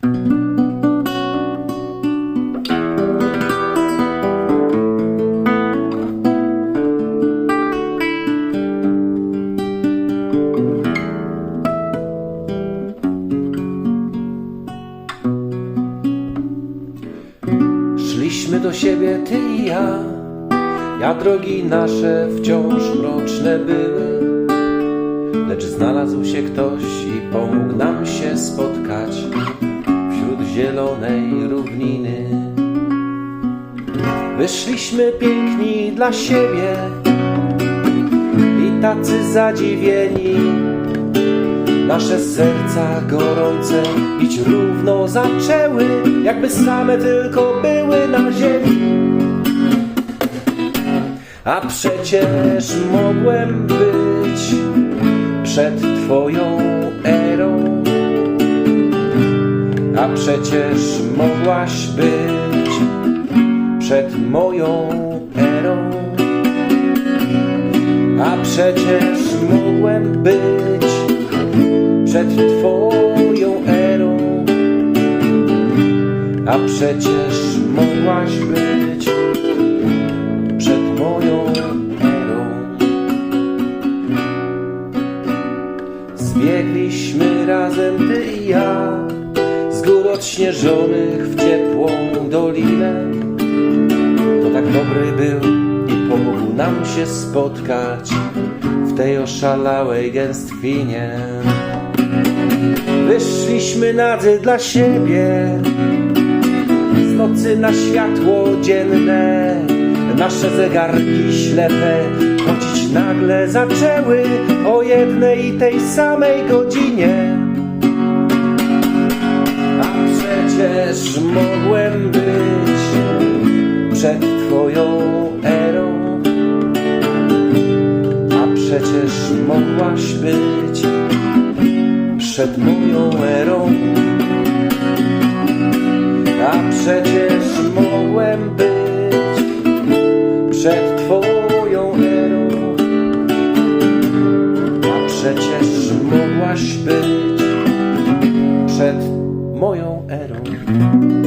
Szliśmy do siebie ty i ja, ja drogi nasze wciąż mroczne były. Lecz znalazł się ktoś i pomógł nam się spotkać zielonej równiny. Wyszliśmy piękni dla siebie i tacy zadziwieni. Nasze serca gorące bić równo zaczęły, jakby same tylko były na ziemi. A przecież mogłem być przed Twoją A przecież mogłaś być przed moją erą. A przecież mogłem być przed Twoją erą. A przecież mogłaś być przed moją erą. Zbiegliśmy razem ty i ja z gór odśnieżonych w ciepłą dolinę. To tak dobry był i pomógł nam się spotkać w tej oszalałej gęstwinie. Wyszliśmy nadzy dla siebie z nocy na światło dzienne. Nasze zegarki ślepe chodzić nagle zaczęły o jednej i tej samej godzinie. Przecież mogłem być przed Twoją erą. A przecież mogłaś być przed moją erą. A przecież mogłem być przed Twoją erą. A przecież mogłaś być moją erą.